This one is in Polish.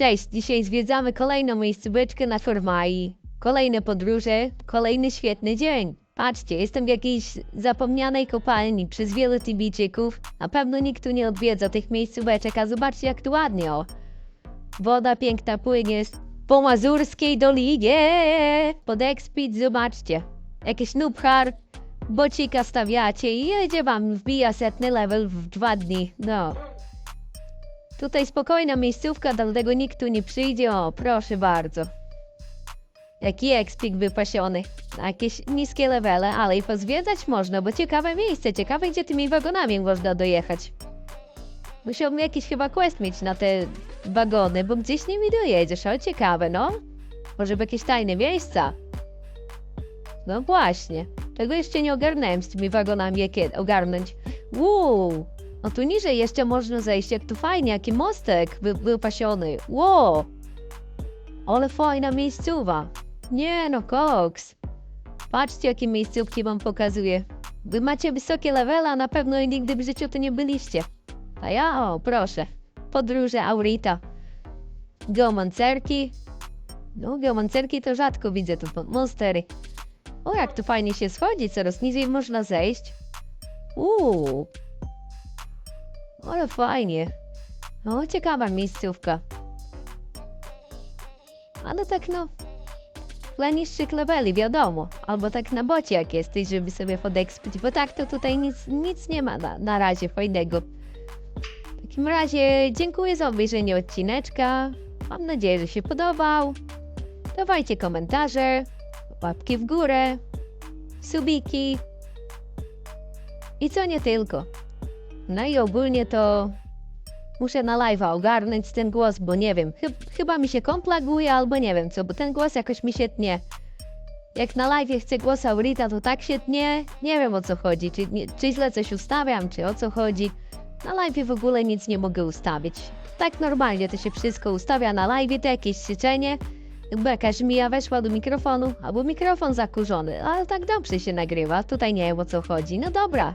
Cześć, dzisiaj zwiedzamy kolejną miejscóweczkę na Formai. Kolejne podróże, kolejny świetny dzień. Patrzcie, jestem w jakiejś zapomnianej kopalni przez wielu Tibijczyków. Na pewno nikt tu nie odwiedza tych miejscóweczek, a zobaczcie jak tu ładnie, o. Woda piękna płynie z po Mazurskiej Dolinie. Pod Expit, zobaczcie. Jakiś nubhar, bocika stawiacie i jedzie wam, wbija setny level w dwa dni. No. Tutaj spokojna miejscówka, dlatego nikt tu nie przyjdzie. O, proszę bardzo. Jaki ekspik wypasiony. Jakieś niskie levele, ale i pozwiedzać można, bo ciekawe miejsce. Ciekawe, gdzie tymi wagonami można dojechać. Musiałbym jakiś chyba quest mieć na te wagony, bo gdzieś nimi dojedziesz, ale ciekawe, no. Może w jakieś tajne miejsca. No właśnie. Tego jeszcze nie ogarnąłem z tymi wagonami, jakie ogarnąć. Uuu, no tu niżej jeszcze można zejść, jak tu fajnie, jaki mostek wy, wypasiony. Wow, ale fajna miejscowa. Nie no, koks. Patrzcie, jakie miejscówki wam pokazuję. Wy macie wysokie levele, a na pewno nigdy w życiu tu nie byliście. A ja, o, proszę. Podróże Aurita. Geomancerki. No, geomancerki to rzadko widzę tu, monstery. O, jak tu fajnie się schodzi, coraz niżej można zejść. Uuu, ale fajnie. No, ciekawa miejscówka. Ale tak no, dla niższych leveli, wiadomo. Albo tak na bocie jak jesteś, żeby sobie podekspić, bo tak to tutaj nic, nic nie ma na, na razie fajnego. W takim razie dziękuję za obejrzenie odcineczka. Mam nadzieję, że się podobał. Dawajcie komentarze, łapki w górę, subiki i co nie tylko. No i ogólnie to muszę na live'a ogarnąć ten głos, bo nie wiem, chyb, chyba mi się komplaguje albo nie wiem co, bo ten głos jakoś mi się tnie. Jak na live chcę głos Aurita, to tak się tnie, nie wiem o co chodzi, czy, nie, czy źle coś ustawiam, czy o co chodzi. Na live w ogóle nic nie mogę ustawić. Tak normalnie to się wszystko ustawia na live, to jakieś syczenie, jakby jakaś żmija weszła do mikrofonu, albo mikrofon zakurzony, ale tak dobrze się nagrywa, tutaj nie wiem o co chodzi. No dobra,